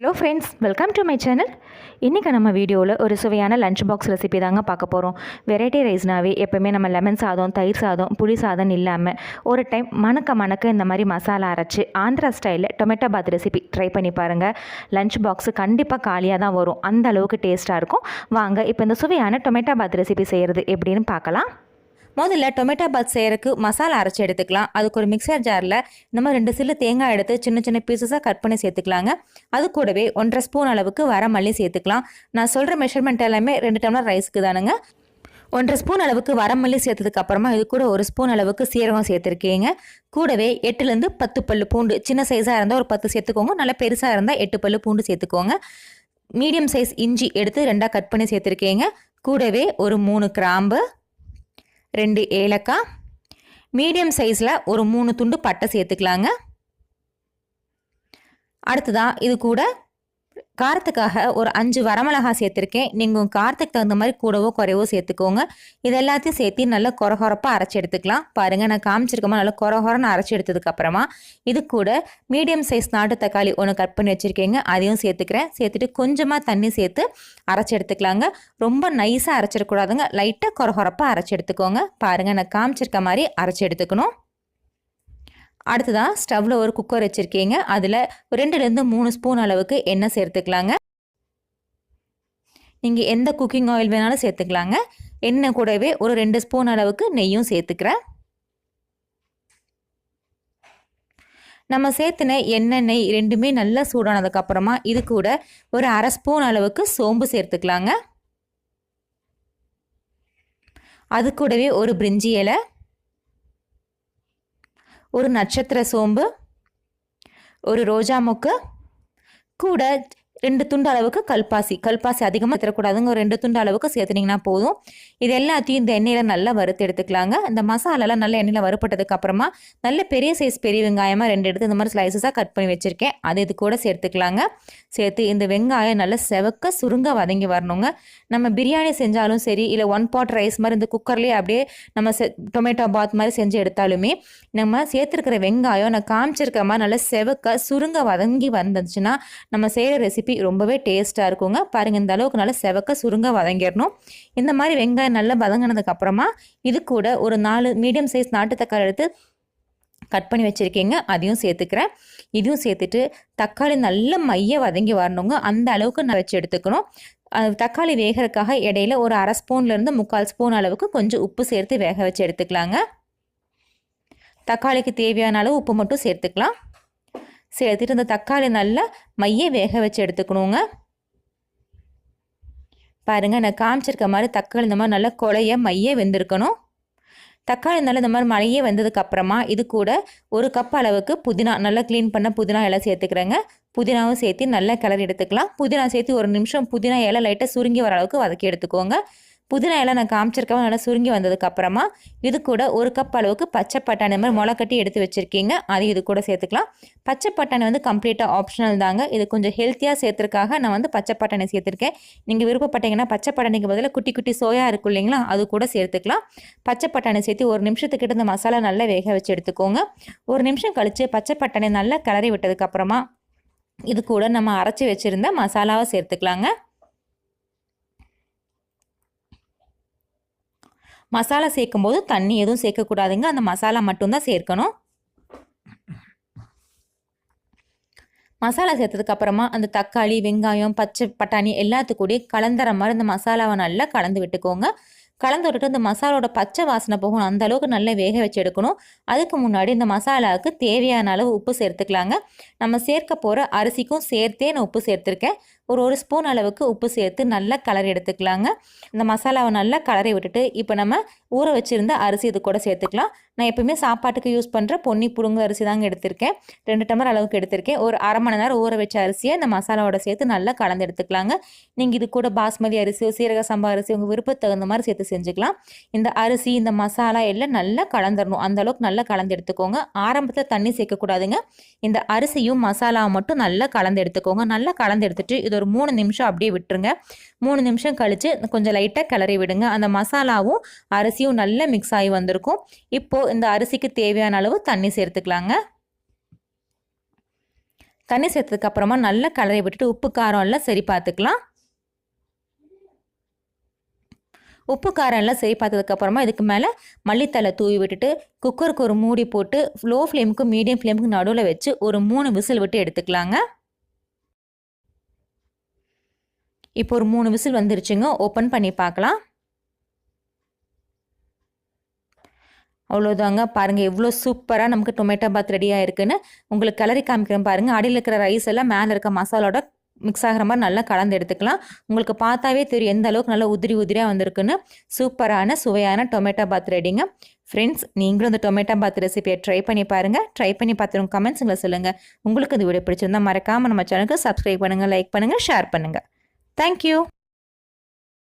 Hello friends welcome to my channel இன்றைக்கி நம்ம வீடியோவில் ஒரு சுவையான லஞ்ச் பாக்ஸ் ரெசிபி தாங்க பார்க்க போகிறோம் வெரைட்டி ரைஸ்னாவே எப்போவுமே நம்ம லெமன் சாதம் தயிர் சாதம் புளி சாதம் இல்லாமல் ஒரு டைம் மணக்க மணக்க இந்த மாதிரி மசாலா அரைச்சி ஆந்திரா ஸ்டைலில் டொமேட்டோ பாத் ரெசிபி ட்ரை பண்ணி பாருங்கள் லஞ்ச் பாக்ஸு கண்டிப்பாக காலியாக தான் வரும். அந்த அளவுக்கு டேஸ்ட்டாக இருக்கும். வாங்க இப்போ இந்த சுவையான டொமேட்டோ பாத் ரெசிபி செய்கிறது எப்படின்னு பார்க்கலாம். முதல்ல டொமேட்டோ பாத் செய்யறதுக்கு மசாலா அரைச்சி எடுத்துக்கலாம். அதுக்கு ஒரு மிக்சர் ஜாரில் நம்ம ரெண்டு சில்லு தேங்காய் எடுத்து சின்ன சின்ன பீசஸாக கட் பண்ணி சேர்த்துக்கலாங்க. அது கூடவே ஒன்றரை ஸ்பூன் அளவுக்கு வரமல்லி சேர்த்துக்கலாம். நான் சொல்கிற மெஷர்மெண்ட் எல்லாமே ரெண்டு டம்ளர் ரைஸ்க்கு தானுங்க. ஒன்றரை ஸ்பூன் அளவுக்கு வரமல்லி சேர்த்ததுக்கு அப்புறமா இது கூட ஒரு ஸ்பூன் அளவுக்கு சீரகம் சேர்த்துருக்கீங்க. கூடவே எட்டுலேருந்து பத்து பல்லு பூண்டு சின்ன சைஸாக இருந்தால் ஒரு பத்து சேர்த்துக்கோங்க. நல்லா பெருசாக இருந்தால் எட்டு பல்லு பூண்டு சேர்த்துக்கோங்க. மீடியம் சைஸ் இஞ்சி எடுத்து ரெண்டாக கட் பண்ணி சேர்த்துருக்கீங்க. கூடவே ஒரு மூணு கிராம்பு ரெண்டு ஏலக்காய் மீடியம் சைஸில் ஒரு மூணு துண்டு பட்டை சேர்த்துக்கலாங்க. அடுத்ததான் இது கூட காரத்துக்காக ஒரு அஞ்சு வரமிளகா சேர்த்துருக்கேன். நீங்கள் உங்கள் காரத்துக்கு தகுந்த மாதிரி கூடவோ குறைவோ சேர்த்துக்கோங்க. இது எல்லாத்தையும் சேர்த்து நல்லா குறகுறப்பாக அரைச்சி எடுத்துக்கலாம். பாருங்கள் நான் காமிச்சிருக்கமா நல்லா குறகுறன்னு அரைச்சி எடுத்ததுக்கப்புறமா இது கூட மீடியம் சைஸ் நாட்டு தக்காளி ஒன்று கட் பண்ணி வச்சுருக்கீங்க. அதையும் சேர்த்துக்கிறேன். சேர்த்துட்டு கொஞ்சமாக தண்ணி சேர்த்து அரைச்சி எடுத்துக்கலாங்க. ரொம்ப நைஸாக அரைச்சிடக்கூடாதுங்க. லைட்டாக குறகுறப்பாக அரைச்சி எடுத்துக்கோங்க. பாருங்கள் நான் காமிச்சிருக்க மாதிரி அரைச்சி எடுத்துக்கணும். அடுத்ததாக ஸ்டவ்வில் ஒரு குக்கர் வச்சுருக்கீங்க. அதில் ரெண்டுலேருந்து மூணு ஸ்பூன் அளவுக்கு எண்ணெய் சேர்த்துக்கலாங்க. நீங்கள் எந்த குக்கிங் ஆயில் வேணாலும் சேர்த்துக்கலாங்க. எண்ணெய் கூடவே ஒரு ரெண்டு ஸ்பூன் அளவுக்கு நெய்யும் சேர்த்துக்கிறேன். நம்ம சேர்த்துன எண்ணெய் நெய் ரெண்டுமே நல்லா சூடானதுக்கப்புறமா இது கூட ஒரு அரை ஸ்பூன் அளவுக்கு சோம்பு சேர்த்துக்கலாங்க. அது கூடவே ஒரு பிரிஞ்சி இலை ஒரு நட்சத்திர சோம்பு ஒரு ரோஜா மொக்கு கூட ரெண்டு துண்டு அளவுக்கு கல்பாசி. கல்பாசி அதிகமாக தரக்கூடாதுங்க ஒரு ரெண்டு துண்டு அளவுக்கு சேர்த்துனீங்கன்னா போதும். இது எல்லாத்தையும் இந்த எண்ணெயில் நல்லா வறுத்து எடுத்துக்கலாங்க. இந்த மசாலாலாம் நல்ல எண்ணெயில் வறுப்பட்டதுக்கு அப்புறமா நல்ல பெரிய சைஸ் பெரிய வெங்காயமாக ரெண்டு எடுத்து இந்த மாதிரி ஸ்லைசஸாக கட் பண்ணி வச்சுருக்கேன். அது இது கூட சேர்த்துக்கலாங்க. சேர்த்து இந்த வெங்காயம் நல்லா செவக்க சுருங்க வதங்கி வரணுங்க. நம்ம பிரியாணி செஞ்சாலும் சரி இல்லை ஒன் பாட் ரைஸ் மாதிரி இந்த குக்கர்லேயே அப்படியே நம்ம டொமேட்டோ பாத் மாதிரி செஞ்சு எடுத்தாலுமே நம்ம சேர்த்துருக்கிற வெங்காயம் நான் காமிச்சிருக்க மாதிரி நல்லா செவக்க சுருங்க வதங்கி வந்துச்சுன்னா நம்ம செய்கிற ரெசிபி ரொம்பவே டேஸ்ட்டாக இருக்குங்க. பாருங்கள் இந்த அளவுக்கு நல்லா செவக்க சுருங்க வதங்கிடணும். இந்த மாதிரி வெங்காயம் நல்லா வதங்கினதுக்கப்புறமா இது கூட ஒரு நாலு மீடியம் சைஸ் நாட்டு தக்காளி எடுத்து கட் பண்ணி வச்சுருக்கீங்க. அதையும் சேர்த்துக்கிறேன். இதையும் சேர்த்துட்டு தக்காளி நல்ல மைய வதங்கி வரணுங்க. அந்த அளவுக்கு நான் வச்சு எடுத்துக்கணும். தக்காளி வேகிறதுக்காக இடையில ஒரு அரை ஸ்பூன்லேருந்து முக்கால் ஸ்பூன் அளவுக்கு கொஞ்சம் உப்பு சேர்த்து வேக வச்சு எடுத்துக்கலாங்க. தக்காளிக்கு தேவையான அளவு உப்பு மட்டும் சேர்த்துக்கலாம். சேர்த்துட்டு இந்த தக்காளி நல்லா மைய வேக வச்சு எடுத்துக்கணுங்க. பாருங்கள் நான் காமிச்சிருக்க மாதிரி தக்காளி இந்த மாதிரி நல்லா கொலைய மைய வெந்திருக்கணும். தக்காளி நல்லா இந்த மாதிரி மழையே வந்ததுக்கப்புறமா இது கூட ஒரு கப் அளவுக்கு புதினா நல்லா க்ளீன் பண்ண புதினா எல்லாம் சேர்த்துக்கிறேங்க. புதினாவும் சேர்த்து நல்லா கிளறி எடுத்துக்கலாம். புதினா சேர்த்து ஒரு நிமிஷம் புதினா இலை லைட்டாக சுருங்கி வர அளவுக்கு வதக்கி எடுத்துக்கோங்க. புதினா எல்லாம் நான் காமிச்சிருக்கவங்க நல்லா சுருங்கி வந்ததுக்கப்புறமா இது கூட ஒரு கப் அளவுக்கு பச்சை பட்டாணி மாதிரி முளை கட்டி எடுத்து வச்சுருக்கீங்க. அதையும் இது கூட சேர்த்துக்கலாம். பச்சை பட்டாணி வந்து கம்ப்ளீட்டாக ஆப்ஷனல் தாங்க. இது கொஞ்சம் ஹெல்த்தியாக சேர்த்துருக்காக நான் வந்து பச்சை பட்டாணி சேர்த்துருக்கேன். நீங்கள் விருப்பப்பட்டீங்கன்னா பச்சை பட்டாணிக்கு பதிலாக குட்டி குட்டி சோயா இருக்கும் இல்லைங்களா அது கூட சேர்த்துக்கலாம். பச்சை பட்டாணி சேர்த்து ஒரு நிமிஷத்துக்கிட்ட இந்த மசாலா நல்லா வேக வச்சு எடுத்துக்கோங்க. ஒரு நிமிஷம் கழித்து பச்சை பட்டாணி நல்லா கிளறி விட்டதுக்கப்புறமா இது கூட நம்ம அரைச்சி வச்சுருந்த மசாலாவை சேர்த்துக்கலாங்க. மசாலா சேர்க்கும் போது தண்ணி எதுவும் சேர்க்கக்கூடாதுங்க. அந்த மசாலா மட்டும்தான் சேர்க்கணும். மசாலா சேர்த்ததுக்கு அப்புறமா அந்த தக்காளி வெங்காயம் பச்சை பட்டாணி எல்லாத்துக்கூடயும் கலந்துற மாதிரி இந்த மசாலாவை நல்லா கலந்து விட்டுக்கோங்க. கலந்து விட்டுட்டு இந்த மசாலோட பச்சை வாசனை போகணும். அந்த அளவுக்கு நல்லா வேக வச்சு எடுக்கணும். அதுக்கு முன்னாடி இந்த மசாலாவுக்கு தேவையான அளவு உப்பு சேர்த்துக்கலாங்க. நம்ம சேர்க்க போகிற அரிசிக்கும் சேர்த்தே நான் உப்பு சேர்த்துருக்கேன். ஒரு ஒரு ஸ்பூன் அளவுக்கு உப்பு சேர்த்து நல்லா கலரி எடுத்துக்கலாங்க. இந்த மசாலாவை நல்லா கலரை விட்டுட்டு இப்போ நம்ம ஊற வச்சுருந்த அரிசி இது கூட சேர்த்துக்கலாம். நான் எப்பவுமே சாப்பாட்டுக்கு யூஸ் பண்ணுற பொன்னி புடுங்க அரிசி தாங்க எடுத்திருக்கேன். ரெண்டு டம்ளர் அளவுக்கு எடுத்திருக்கேன். ஒரு அரை மணி நேரம் ஊற வச்ச அரிசியை இந்த மசாலாவோட சேர்த்து நல்லா கலந்து எடுத்துக்கலாங்க. நீங்கள் இது கூட பாஸ்மதி அரிசியோ சீரக சம்பா அரிசி உங்கள் விருப்பத்துக்கு தகுந்த மாதிரி சேர்த்து செஞ்சுக்கலாம். இந்த அரிசி இந்த மசாலா எல்லாம் நல்லா கலந்துடணும் அந்த அளவுக்கு நல்லா கலந்து எடுத்துக்கோங்க. ஆரம்பத்தில் தண்ணி சேர்க்கக்கூடாதுங்க. இந்த அரிசியும் மசாலாவும் மட்டும் நல்லா கலந்து எடுத்துக்கோங்க. நல்லா கலந்து எடுத்துட்டு இது ஒரு மூணு நிமிஷம் அப்படியே விட்டுருங்க. மூணு நிமிஷம் கழித்து கொஞ்சம் லைட்டாக கிளறி விடுங்க. அந்த மசாலாவும் அரிசியும் நல்லா மிக்ஸ் ஆகி வந்திருக்கும். இப்போது இந்த அரிசிக்கு தேவையான அளவு தண்ணி சேர்த்துக்கலாங்க. தண்ணி சேர்த்ததுக்கு அப்புறமா நல்லா கலரை விட்டுட்டு உப்பு காரம் எல்லாம் சரி பார்த்துக்கலாம். உப்பு காரம் எல்லாம் சரி பார்த்ததுக்கப்புறமா இதுக்கு மேலே மல்லித்தலை தூவி விட்டுட்டு குக்கருக்கு ஒரு மூடி போட்டு லோ ஃப்ளேமுக்கும் மீடியம் ஃப்ளேமுக்கும் நடுவில் வச்சு ஒரு மூணு விசில் விட்டு எடுத்துக்கலாங்க. இப்போ ஒரு மூணு விசில் வந்துருச்சுங்க. ஓப்பன் பண்ணி பார்க்கலாம். அவ்வளோதாங்க பாருங்கள் எவ்வளோ சூப்பராக நமக்கு டொமேட்டோ பாத் ரெடியாக இருக்குன்னு உங்களுக்கு கலரி காமிக்கிறேன் பாருங்கள் அடியில் இருக்கிற ரைஸ் எல்லாம் மேலே இருக்க மசாலோட மிக்ஸ் ஆகிற மாதிரி நல்லா கலந்து எடுத்துக்கலாம். உங்களுக்கு பார்த்தாவே தெரியும் எந்த அளவுக்கு நல்லா உதிரி உதிரியாக வந்திருக்குன்னு. சூப்பரான சுவையான டொமேட்டோ பாத் ரெடிங்க ஃப்ரெண்ட்ஸ் நீங்களும் இந்த டொமேட்டோ பாத் ரெசிபியை ட்ரை பண்ணி பாருங்கள் ட்ரை பண்ணி பார்த்துருங்க கமெண்ட்ஸுங்களை சொல்லுங்கள் உங்களுக்கு இந்த வீடியோ பிடிச்சிருந்தால் மறக்காமல் நம்ம சேனலுக்கு சப்ஸ்கிரைப் பண்ணுங்கள் லைக் பண்ணுங்கள் ஷேர் பண்ணுங்கள் தேங்க்யூ